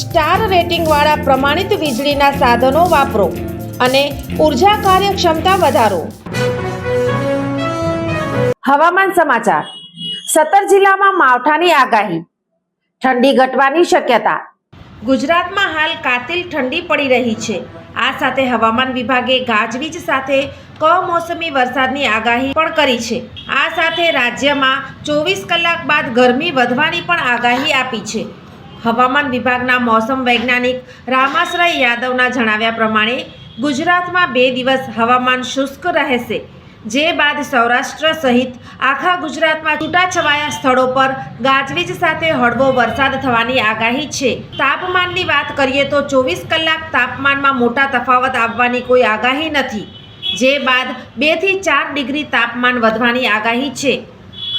Star રેટિંગવાળા પ્રમાણિત વીજળીના સાધનો વાપરો અને ઊર્જા કાર્યક્ષમતા વધારો. હવામાન સમાચાર. સત્તર જિલ્લામાં માવઠાની આગાહી. ઠંડી ઘટવાની શક્યતા. ગુજરાતમાં હાલ કાતિલ ઠંડી પડી રહી છે. આ સાથે હવામાન વિભાગે ગાજવીજ સાથે કમોસમી વરસાદની આગાહી પણ કરી છે. આ સાથે રાજ્યમાં ચોવીસ કલાક બાદ ગરમી વધવાની પણ આગાહી આપી છે. હવામાન વિભાગના મોસમ વૈજ્ઞાનિક રામાશ્રય યાદવના જણાવ્યા પ્રમાણે ગુજરાતમાં બે દિવસ હવામાન શુષ્ક રહેશે. જે બાદ સૌરાષ્ટ્ર સહિત આખા ગુજરાતમાં છૂટાછવાયા સ્થળો પર ગાજવીજ સાથે હળવો વરસાદ થવાની આગાહી છે. તાપમાનની વાત કરીએ તો ચોવીસ કલાક તાપમાનમાં મોટા તફાવત આવવાની કોઈ આગાહી નથી. જે બાદ બેથી ચાર ડિગ્રી તાપમાન વધવાની આગાહી છે.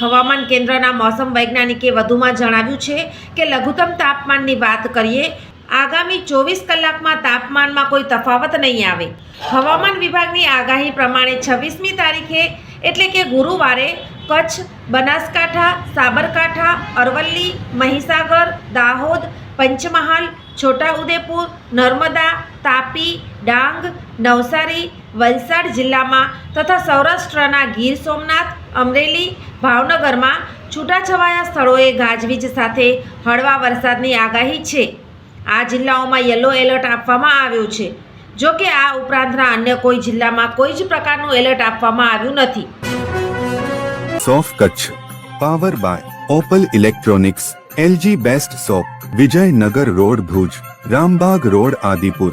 હવામાન કેન્દ્રના મોસમ વૈજ્ઞાનિકે વધુમાં જણાવ્યું છે કે લઘુત્તમ તાપમાનની વાત કરીએ, આગામી ચોવીસ કલાકમાં તાપમાનમાં કોઈ તફાવત નહીં આવે. હવામાન વિભાગની આગાહી પ્રમાણે છવ્વીસમી તારીખે એટલે કે ગુરુવારે કચ્છ, બનાસકાંઠા, સાબરકાંઠા, અરવલ્લી, મહીસાગર, દાહોદ, પંચમહાલ, છોટાઉદેપુર, નર્મદા, તાપી, ડાંગ, નવસારી વલસાડ જિલ્લામાં તથા સૌરાષ્ટ્રના ગીર સોમનાથ, અમરેલી, ભાવનગરમાં છૂટાછવાયા સ્થળોએ ગાજવીજ સાથે હળવા વરસાદની આગાહી છે. આ જિલ્લાઓમાં યલો એલર્ટ આપવામાં આવ્યું છે. જો કે આ ઉપરાંતના અન્ય કોઈ જિલ્લામાં કોઈ જ પ્રકારનું એલર્ટ આપવામાં આવ્યું નથી. સોફ Kutch, power by Opal electronics, LG best shop, Vijaynagar road Bhuj, Rambag road Adipur